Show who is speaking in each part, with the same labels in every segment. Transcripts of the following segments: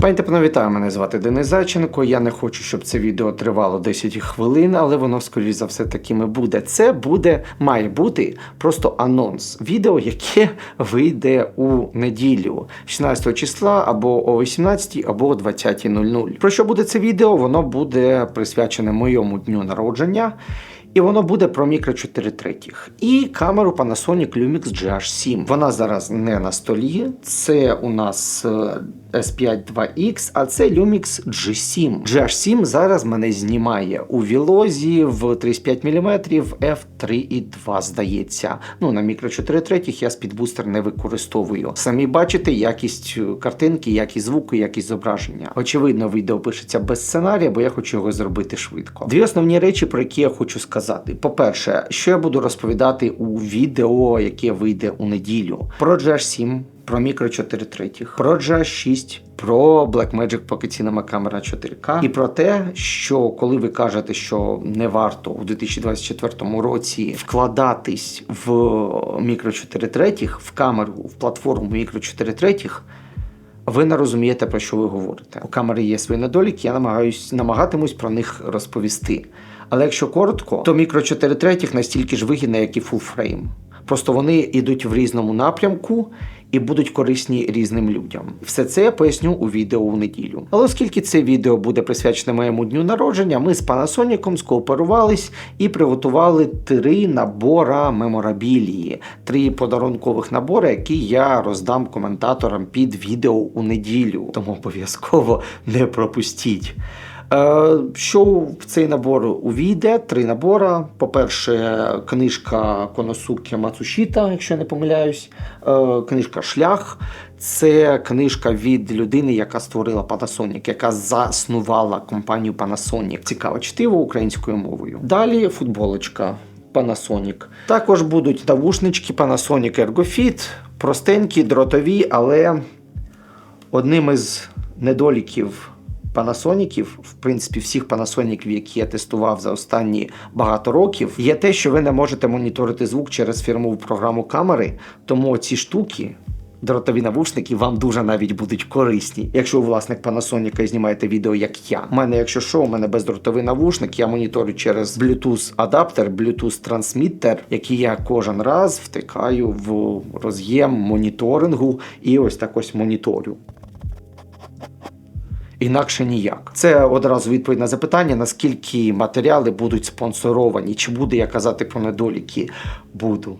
Speaker 1: Пані та вітаю, мене звати Денис Зайченко. Я не хочу, щоб це відео тривало 10 хвилин, але воно, скоріш за все, таким і буде. Це буде, має бути просто анонс відео, яке вийде у неділю, 16 числа або о 18 або о 20.00. Про що буде це відео? Воно буде присвячене моєму дню народження. І воно буде про мікро 4 третіх. І камеру Panasonic Lumix GH7. Вона зараз не на столі. Це у нас е, S5 2X, а це Lumix G7. GH7 зараз мене знімає у Вілозі в 35 мм f3.2, здається. Ну, на мікро 4 третіх я спідбустер не використовую. Самі бачите якість е, картинки, якість звуку, якість зображення. Очевидно, відео пишеться без сценарія, бо я хочу його зробити швидко. Дві основні речі, про які я хочу сказати. По-перше, що я буду розповідати у відео, яке вийде у неділю. Про GH7, про мікро 4 третіх, про GH6, про Blackmagic Pocket Cinema камера 4К і про те, що коли ви кажете, що не варто у 2024 році вкладатись в мікро 4 третіх, в камеру, в платформу мікро 4 третіх, ви не розумієте, про що ви говорите. У камери є свої недоліки, я намагаюсь намагатимусь про них розповісти. Але якщо коротко, то мікро 4 третіх настільки ж вигідне, як і full-frame. Просто вони йдуть в різному напрямку і будуть корисні різним людям. Все це я поясню у відео у неділю. Але оскільки це відео буде присвячене моєму дню народження, ми з Panasonic скооперувались і приготували три набора меморабілії, три подарункових набори, які я роздам коментаторам під відео у неділю. Тому обов'язково не пропустіть. Е, Що в цей набор увійде? Три набора. По-перше, книжка Коносуки Мацушіта, якщо я не помиляюсь, Е, книжка Шлях. Це книжка від людини, яка створила Panasonic, яка заснувала компанію Panasonic. Цікаве чтиво українською мовою. Далі футболочка Panasonic. Також будуть навушнички Panasonic ErgoFit, простенькі, дротові, але одним із недоліків Панасоніків, в принципі, всіх панасоніків, які я тестував за останні багато років, є те, що ви не можете моніторити звук через фірмову програму камери. Тому ці штуки. Дротові навушники вам дуже навіть будуть корисні, якщо ви власник Panasonic і знімаєте відео, як я. У мене, якщо що, у мене бездротовий навушник, я моніторю через Bluetooth адаптер, Bluetooth трансміттер, який я кожен раз втикаю в роз'єм моніторингу і ось так ось моніторю. Інакше ніяк. Це одразу відповідь на запитання, наскільки матеріали будуть спонсоровані, чи буду я казати про недоліки? Буду.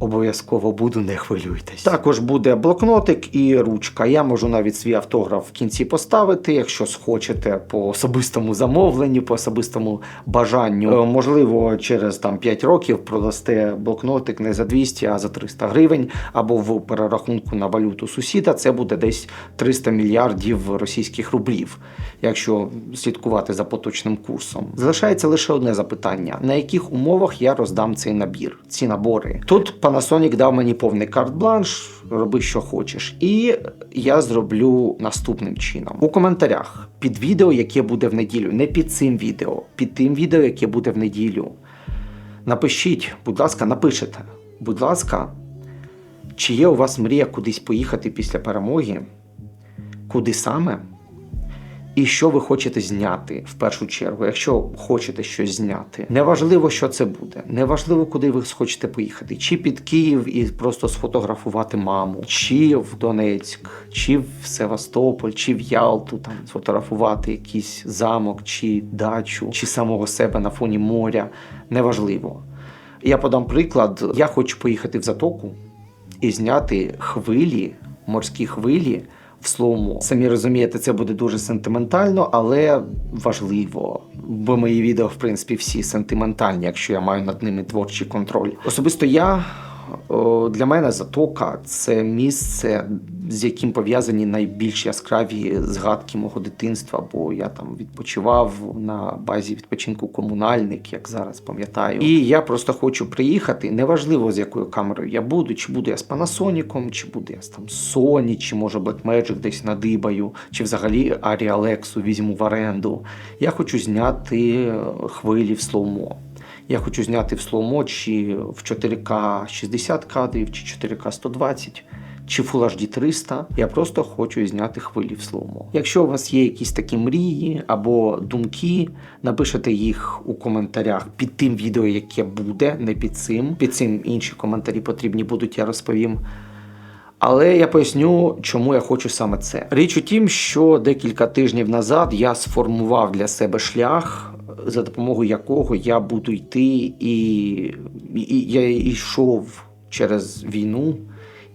Speaker 1: Обов'язково буду, не хвилюйтесь. Також буде блокнотик і ручка. Я можу навіть свій автограф в кінці поставити, якщо схочете по особистому замовленню, по особистому бажанню. Е, Можливо, через там 5 років продасте блокнотик не за 200, а за 300 гривень, або в перерахунку на валюту сусіда це буде десь 300 мільярдів російських рублів, якщо слідкувати за поточним курсом. Залишається лише одне запитання: на яких умовах я роздам цей набір, ці набори? Тут Panasonic дав мені повний карт-бланш, роби що хочеш. І я зроблю наступним чином. У коментарях під відео, яке буде в неділю, не під цим відео, під тим відео, яке буде в неділю. Напишіть, будь ласка, напишете, будь ласка, чи є у вас мрія кудись поїхати після перемоги? Куди саме? І що ви хочете зняти в першу чергу, якщо хочете щось зняти. Неважливо, що це буде, неважливо, куди ви хочете поїхати, чи під Київ і просто сфотографувати маму, чи в Донецьк, чи в Севастополь, чи в Ялту, там сфотографувати якийсь замок, чи дачу, чи самого себе на фоні моря. Неважливо. Я подам приклад: я хочу поїхати в затоку і зняти хвилі, морські хвилі в слому. Самі розумієте, це буде дуже сентиментально, але важливо. Бо мої відео, в принципі, всі сентиментальні, якщо я маю над ними творчий контроль. Особисто я. О, Для мене затока це місце, з яким пов'язані найбільш яскраві згадки мого дитинства, бо я там відпочивав на базі відпочинку комунальник, як зараз пам'ятаю. І я просто хочу приїхати. Неважливо з якою камерою я буду, чи буду я з Panasonic, чи буду я з там Sony, чи може Blackmagic десь надибаю, чи взагалі Alexa візьму в оренду. Я хочу зняти е, хвилі в слоумо. Я хочу зняти в слоумо чи в 4К 60 кадрів, чи 4К 120. чи Full HD 300. Я просто хочу зняти хвилі в слоумо. Якщо у вас є якісь такі мрії або думки, напишете їх у коментарях під тим відео, яке буде, не під цим. Під цим інші коментарі потрібні будуть, я розповім. Але я поясню, чому я хочу саме це. Річ у тім, що декілька тижнів назад я сформував для себе шлях, за допомогою якого я буду йти, і, і я йшов через війну.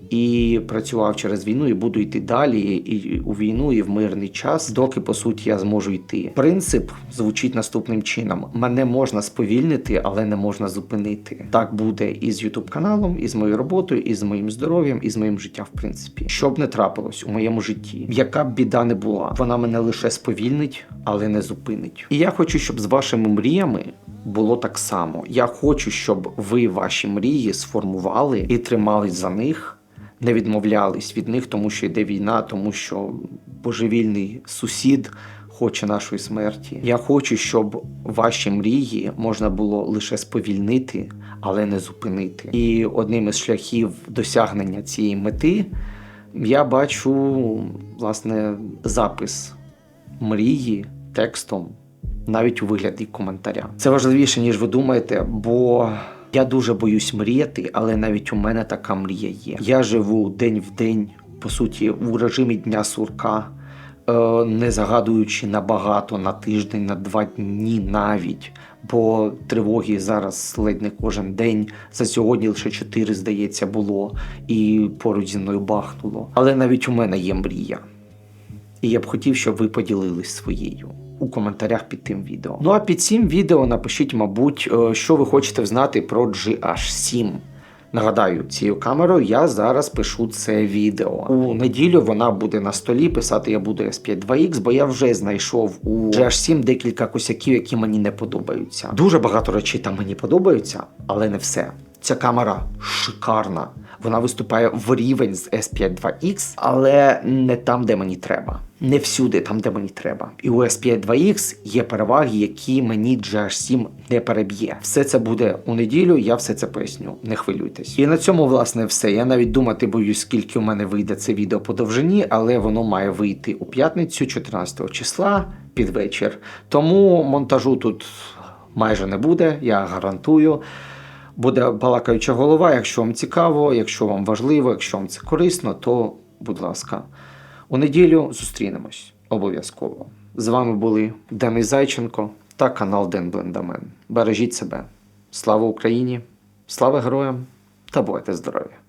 Speaker 1: І працював через війну, і буду йти далі і у війну, і в мирний час, доки по суті я зможу йти. Принцип звучить наступним чином: мене можна сповільнити, але не можна зупинити. Так буде і з Ютуб каналом, і з моєю роботою, і з моїм здоров'ям, і з моїм життям, в принципі. Що б не трапилось у моєму житті, яка б біда не була, вона мене лише сповільнить, але не зупинить. І я хочу, щоб з вашими мріями. Було так само. Я хочу, щоб ви ваші мрії сформували і тримались за них, не відмовлялись від них, тому що йде війна, тому що божевільний сусід хоче нашої смерті. Я хочу, щоб ваші мрії можна було лише сповільнити, але не зупинити. І одним із шляхів досягнення цієї мети я бачу власне запис мрії текстом. Навіть у вигляді коментаря. Це важливіше, ніж ви думаєте, бо я дуже боюсь мріяти, але навіть у мене така мрія є. Я живу день в день, по суті, у режимі дня сурка, е, не загадуючи набагато на тиждень, на два дні навіть. Бо тривоги зараз ледь не кожен день. За сьогодні лише чотири, здається, було, і поруч зі мною бахнуло. Але навіть у мене є мрія. І я б хотів, щоб ви поділились своєю у коментарях під тим відео. Ну а під цим відео напишіть, мабуть, е, що ви хочете знати про GH7. Нагадаю, цією камерою я зараз пишу це відео. У неділю вона буде на столі. Писати я буду S5 2X, бо я вже знайшов у GH7 декілька косяків, які мені не подобаються. Дуже багато речей там мені подобаються, але не все. Ця камера шикарна. Вона виступає в рівень з S5 2X, але не там, де мені треба. Не всюди, там, де мені треба. І у S5 2X є переваги, які мені GH7 не переб'є. Все це буде у неділю, я все це поясню. Не хвилюйтесь. І на цьому, власне, все. Я навіть думати боюсь, скільки у мене вийде це відео по довжині, але воно має вийти у п'ятницю, 14 числа, під вечір. Тому монтажу тут майже не буде, я гарантую. Буде балакаюча голова. Якщо вам цікаво, якщо вам важливо, якщо вам це корисно, то будь ласка, у неділю зустрінемось обов'язково. З вами були Денис Зайченко та канал Ден Блендамен. Бережіть себе. Слава Україні! Слава героям та будьте здорові!